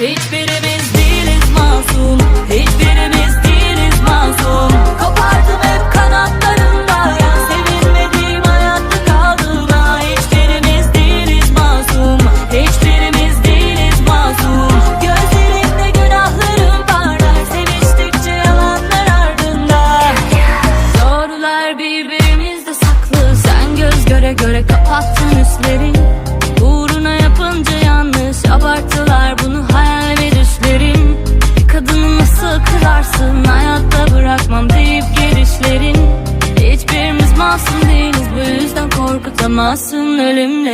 Hiçbirimiz değiliz masum. Hiçbirimiz değiliz masum. Kopardım hep kanatlarımda. Ya sevilmediğim hayatta kaldım Hiçbirimiz değiliz masum. Hiçbirimiz değiliz masum. Gözlerimde günahlarım parlar Seviştikçe yalanlar ardında. Doğrular birbirimizde saklı. Sen göz göre göre kapattın üstleri Korkmam deyip girişlerin. Hiçbirimiz masum değiliz Bu yüzden korkutamazsın ölümle